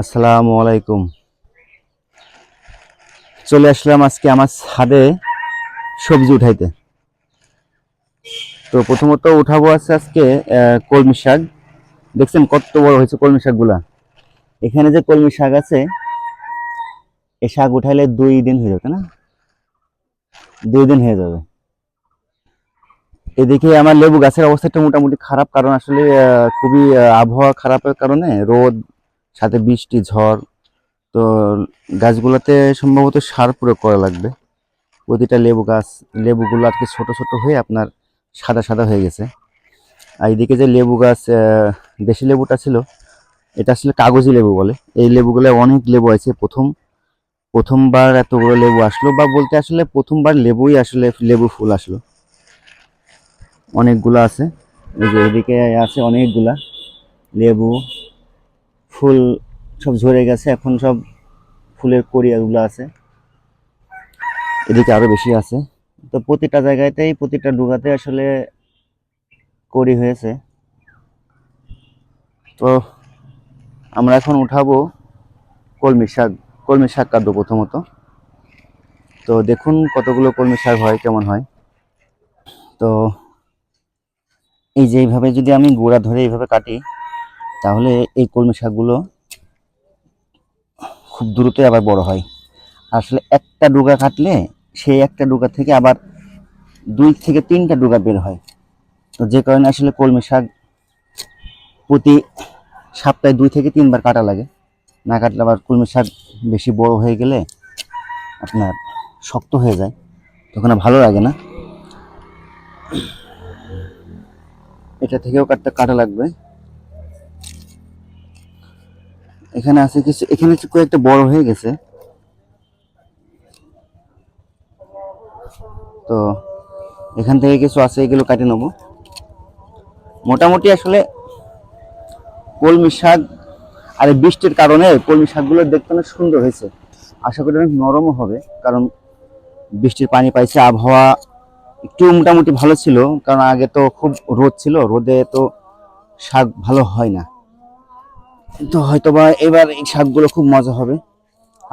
আসসালামু আলাইকুম। চলে আসলাম আজকে আমার ছাদে সবজি উঠাইতে। তো প্রথমত উঠাবো আছে আজকে কলমি শাক। দেখছেন কত বড় হয়েছে কলমি শাকগুলা? এখানে যে কলমি শাক আছে, এ শাক উঠাইলে দুই দিন হয়ে যাবে না? দুই দিন হয়ে যাবে। এদিকে আমার লেবু গাছের অবস্থাটা মোটামুটি খারাপ, কারণ আসলে খুবই আবহাওয়া খারাপের কারণে রোদ সাথে বৃষ্টি, ঝড়, তো গাছগুলোতে সম্ভবত সার প্রয়োগ করা লাগবে। প্রতিটা লেবু গাছ, লেবুগুলো আর কি ছোট ছোট হয়ে আপনার সাদা সাদা হয়ে গেছে। আর এদিকে যে লেবু গাছ দেশি লেবুটা ছিল, এটা আসলে কাগজি লেবু বলে। এই লেবুগুলো অনেক লেবু আছে। প্রথম, প্রথমবার এতগুলো লেবু আসলো বা বলতে আসলে প্রথমবার লেবুই আসলে লেবু ফুল আসলো। অনেকগুলো আছে। এই যে এদিকে আছে অনেকগুলা লেবু। ফুল সব ঝরে গেছে, এখন সব ফুলের কড়িয়াগুলো আছে। এদিকে আরও বেশি আছে। তো প্রতিটা জায়গাতেই, প্রতিটা ডুগাতে আসলে কড়ি হয়েছে। তো আমরা এখন উঠাবো কলমি শাক কলমি শাক কাটবো প্রথমত। তো দেখুন কতগুলো কলমি শাক হয়, কেমন হয়। তো এই যে এইভাবে যদি আমি গোড়া ধরে এইভাবে কাটি তাহলে এই কলমি শাকগুলো খুব দ্রুতই আবার বড় হয়। আসলে একটা ডুগা কাটলে সেই একটা ডুগা থেকে আবার দুই থেকে তিনটা ডুগা বের হয়। তো যে কারণে আসলে কলমি শাক প্রতি সপ্তাহে দুই থেকে তিনবার কাটা লাগে। না কাটলে আবার কলমি শাক বেশি বড় হয়ে গেলে আপনার শক্ত হয়ে যায়। তখন ভালো লাগে না। এটা থেকেও কাটতে কাটা লাগবে। এখানে আছে কিছু, এখানে কয়েকটা বড় হয়ে গেছে। তো, এখান থেকে কিছু আছে, এগুলো কাটে নেব। মোটামুটি আসলে কলমি শাক আর বৃষ্টির কারণে কলমি শাকগুলো দেখতে অনেক সুন্দর হয়েছে। আশা করি অনেক নরমও হবে, কারণ বৃষ্টির পানি পাইছে, আবহাওয়া একটু মোটামুটি ভালো ছিল, কারণ আগে তো খুব রোদ ছিল, রোদে তো শাক ভালো হয় না। তো হয়তো বা এবার এই শাকগুলো খুব মজা হবে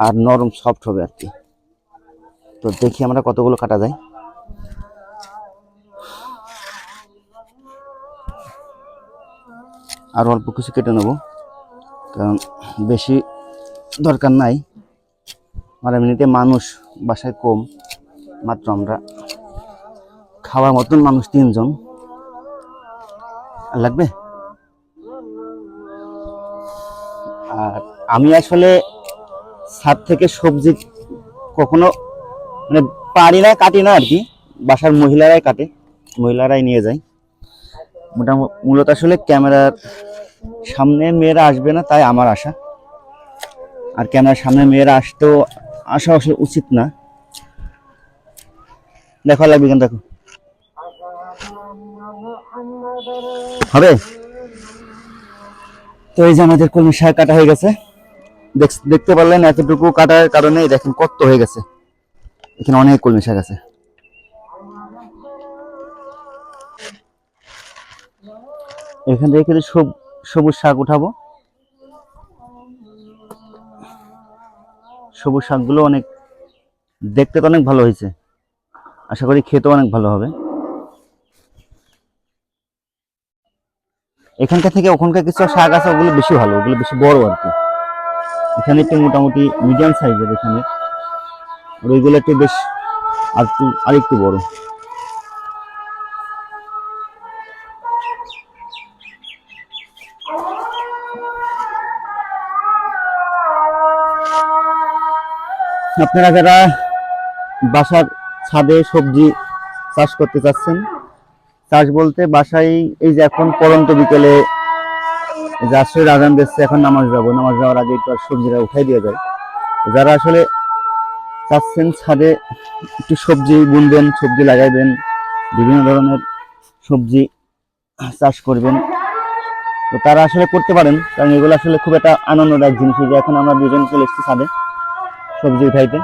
আর নরম সফট হবে আর কি। তো দেখি আমরা কতগুলো কাটা যায়। আর অল্প কিছু কেটে নেব, কারণ বেশি দরকার নাই। আর এমনিতে মানুষ বাসায় কম, মাত্র আমরা খাওয়ার মতন মানুষ তিনজন। লাগবে? আর আমি আসলে ছাদ থেকে সবজি কখনো মানে পারি না কাটি না আর কি, বাসার মহিলারাই কাটে, মহিলারাই নিয়ে যায়। মোটামুটি মূলত আসলে ক্যামেরার সামনে মেয়েরা আসবে না, তাই আমার আশা। আর ক্যামেরার সামনে মেয়েরা আসতেও আসা আসলে উচিত না। দেখো লাগবে কেন দেখো হবে? তো এই যে আমাদের কলমি শাক কাটা হয়ে গেছে। দেখ- দেখতে পারলেন এতটুকু কাটার কারণে দেখেন কত হয়ে গেছে। এখানে অনেক কলমি শাক আছে। এখান থেকে সব- সবুজ শাক উঠাবো। সবুজ শাকগুলো অনেক, দেখতে তো অনেক ভালো হয়েছে। আশা করি খেতেও অনেক ভালো হবে। এখানকার থেকে ওখানকার কিছু শাক আছে, ওগুলো বেশি ভালো, ওগুলো বেশি বড় আর কি। এখানে একটু মোটামুটি মিডিয়াম সাইজের এখানে। আর ওইগুলো একটু বেশ আর একটু আর একটু বড়। আপনারা যারা বাসার ছাদে সবজি চাষ করতে চাচ্ছেন চাষ বলতে বাসায় এই যে এখন পরন্ত বিকেলে আশ্রয়ের আজান দিচ্ছে, এখন নামাজ যাব। নামাজ যাওয়ার আগে একটু আর সবজিটা উঠাই দিয়ে যায় যারা আসলে চাচ্ছেন ছাদে একটু সবজি বুনবেন, সবজি লাগাইবেন, বিভিন্ন ধরনের সবজি চাষ করবেন, তো তারা আসলে করতে পারেন, কারণ এগুলো আসলে খুব একটা আনন্দদায়ক জিনিস যে এখন আমরা দুজন চলে এসেছি ছাদে সবজি উঠাইতে।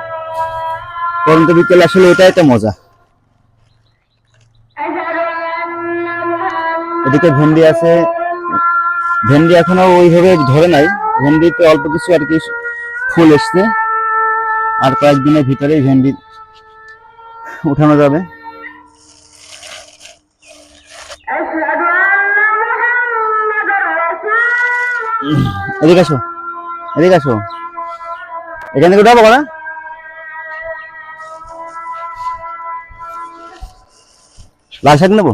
পরন্ত বিকেলে আসলে এটাই একটা মজা। এদিকে ভেন্ডি আছে। ভেন্ডি এখনও ওইভাবে ধরে নাই। ভেন্ডিতে অল্প কিছু আর কি ফুল এসছে। আর কয়েকদিনের ভিতরেই ভেন্ডি উঠানো যাবে। এদিকে আসো। এদিকে আসো। এখান থেকে উঠাবো না? লাল শাক নেব?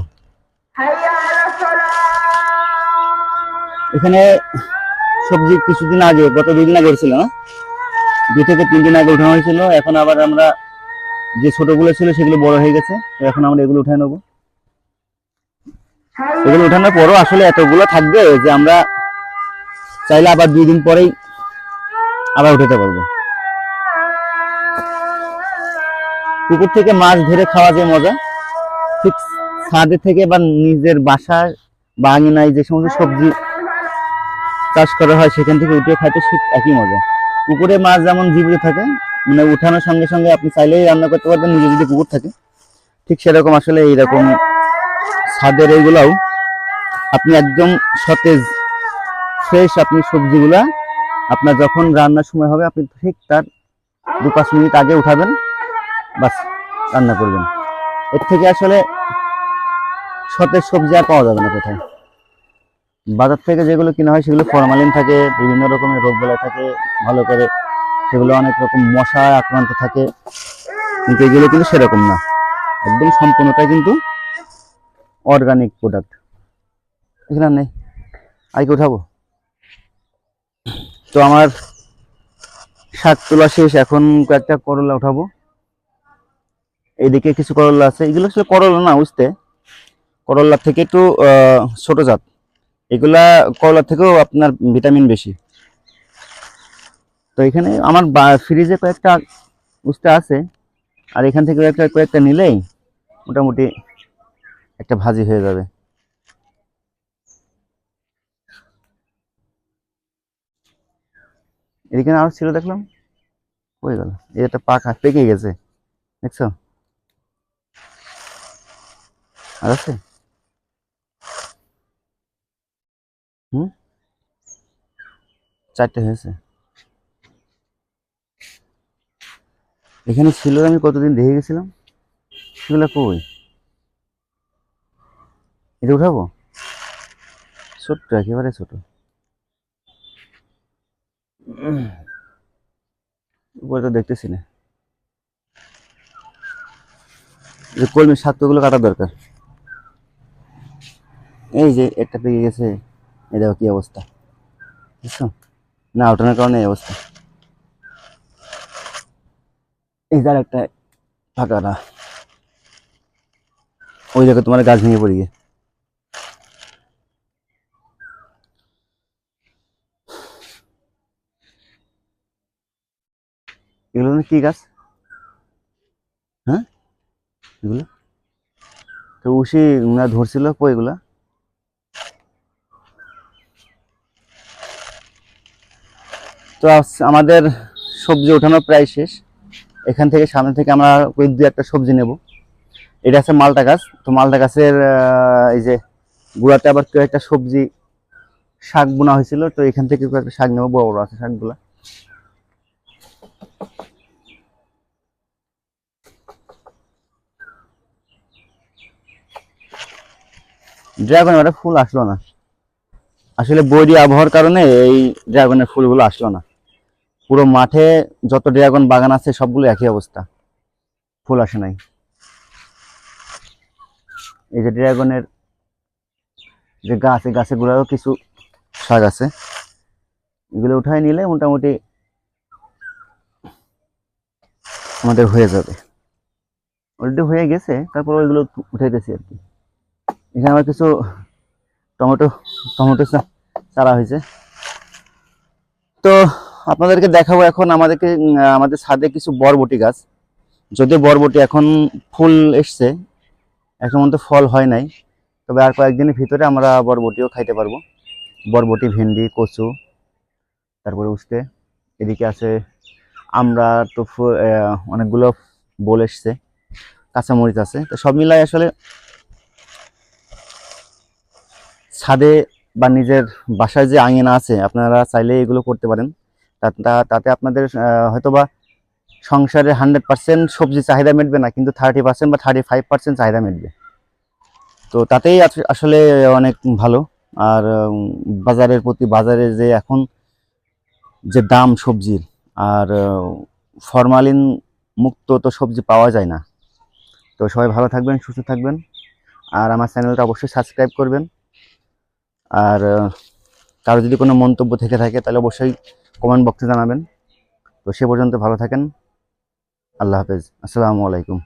এখানে সবজি কিছুদিন আগে, গত দুই দিন আগে ছিল না? দুই থেকে তিন দিন আগে উঠানো হয়েছিল, এখন আবার আমরা যে ছোটগুলো ছিল সেগুলো বড় হয়ে গেছে এখন আমরা এগুলো উঠে নেব। এগুলো উঠানোর পরও আসলে এতগুলো থাকবে যে আমরা চাইলে আবার দুই দিন পরেই আবার উঠাতে পারব। পুকুর থেকে মাছ ধরে খাওয়া যে মজা, ঠিক ছাদে থেকে বা নিজের বাসায় বাঙিনায় যে সমস্ত সবজি চাষ করা হয়, সেখান থেকে উঠে খাইতে ঠিক একই মজা। পুকুরে মাছ যেমন জীবিত থাকে মানে উঠানোর সঙ্গে সঙ্গে আপনি চাইলেই রান্না করতে পারবেন, নিজে যদি পুকুর থাকে। ঠিক সেরকম আসলে এইরকম ছাদের এইগুলাও। আপনি একদম সতেজ ফ্রেশ আপনি সবজিগুলা, আপনার যখন রান্নার সময় হবে, আপনি ঠিক তার দু পাঁচ মিনিট আগে উঠাবেন, বাস, রান্না করবেন। এর থেকে আসলে সতেজ সবজি আর পাওয়া যাবে না কোথায়। বাজার থেকে যেগুলো কিনা হয় সেগুলো ফরমালিন থাকে, বিভিন্ন রকমের রোগ বেলা থাকে, ভালো করে সেগুলো অনেক রকম মশা আক্রান্ত থাকে। কিন্তু এগুলো কিন্তু সেরকম না। একদম সম্পূর্ণটাই কিন্তু অর্গানিক প্রোডাক্ট এখানে নেই। আইকে উঠাবো? তো আমার শাক তোলা শেষ। এখন কয়েকটা করলা উঠাবো। এইদিকে কিছু করলা আছে। এগুলো আসলে করলা না বুঝতে করলা থেকে একটু ছোট জাত। এগুলা করলা থেকেও আপনার ভিটামিন বেশি। তো এখানে আমার ফ্রিজে কয়েকটা উস্তে আছে, আর এখান থেকে কয়েকটা কয়েকটা নিলেই মোটামুটি একটা ভাজি হয়ে যাবে। এখানে আরও ছিল দেখলাম হয়ে গেল? এই একটা পাকা পেকে গেছে, দেখছ? আর আছে? হুম? চারটে হয়েছে। এখানে ছিল আমি কতদিন দেখে গেছিলাম? সেগুলো কই? এটা উঠাবো? ছোট্ট, একেবারে ছোট। উপরে তো দেখতেছি না। যে কলমি শাক তো কাটা দরকার। এই যে, একটা পেকে গেছে। এই দেখো কি অবস্থা বুঝছ না ওঠানোর কারণে এই অবস্থা এই যার একটা ফাঁকা না ওই দেখো তোমার গাছ ভেঙে পড়ি গিয়ে এগুলো না কি গাছ হ্যাঁ এগুলো তো উষি না ধরছিল কো এগুলা তো আমাদের সবজি ওঠানো প্রায় শেষ। এখান থেকে সামনে থেকে আমরা ওই দু একটা সবজি নেব। এটা আছে মালটা গাছ। তো মালটা গাছের এই যে গুড়াতে আবার কেউ একটা সবজি শাক বোনা হয়েছিল। তো এখান থেকে একটা শাক নেব। বড় বড় আছে শাকগুলা। ড্রাগন একটা ফুল আসলো না। আসলে বৈরী আবহাওয়ার কারণে এই ড্রাগনের ফুলগুলো আসলো না। পুরো মাঠে যত ড্রাগন বাগান আছে সবগুলো একই অবস্থা। ফুল আসে নাই। এই যে ড্রাগনের যে গাছ, এই গাছের কিছু শাক আছে। এগুলো উঠায় নিলে মোটামুটি আমাদের হয়ে যাবে। অলরেডি হয়ে গেছে, তারপর ওইগুলো উঠাইতেছি আর কি। এখানে আমার কিছু টমেটো টমেটো চারা হয়েছে। তো আপনাদেরকে দেখাবো এখন আমাদেরকে আমাদের ছাদে কিছু বরবটি গাছ। যদিও বরবটি এখন ফুল এসছে, এখন পর্যন্ত ফল হয় নাই। তবে আর কয়েকদিনের ভিতরে আমরা বরবটিও খাইতে পারব। বরবটি, ভেন্ডি, কচু, তারপরে উঠতে এদিকে আছে আমরা তো অনেকগুলো বোল এসছে, কাঁচামরিচ আছে। তো সব মিলাই আসলে ছাদে বা নিজের বাসায় যে আঙিনা আছে, আপনারা চাইলে এগুলো করতে পারেন। তা- তা- তাতে আপনাদের হয়তোবা সংসারে হান্ড্রেড পার্সেন্ট সবজি চাহিদা মিটবে না, কিন্তু থার্টি পার্সেন্ট বা থার্টি ফাইভ পার্সেন্ট চাহিদা মিটবে। তো তাতেই আসলে অনেক ভালো। আর বাজারের প্রতি, বাজারে যে এখন যে দাম সবজির, আর ফরমালিন মুক্ত তো সবজি পাওয়া যায় না। তো সবাই ভালো থাকবেন, সুস্থ থাকবেন। আর আমার চ্যানেলটা অবশ্যই সাবস্ক্রাইব করবেন। আর কারও যদি কোনো মন্তব্য থেকে থাকে, তাহলে অবশ্যই কমেন্ট বক্সে জানাবেন। তো সে পর্যন্ত ভালো থাকেন। আল্লাহ হাফেজ। আসসালামু আলাইকুম।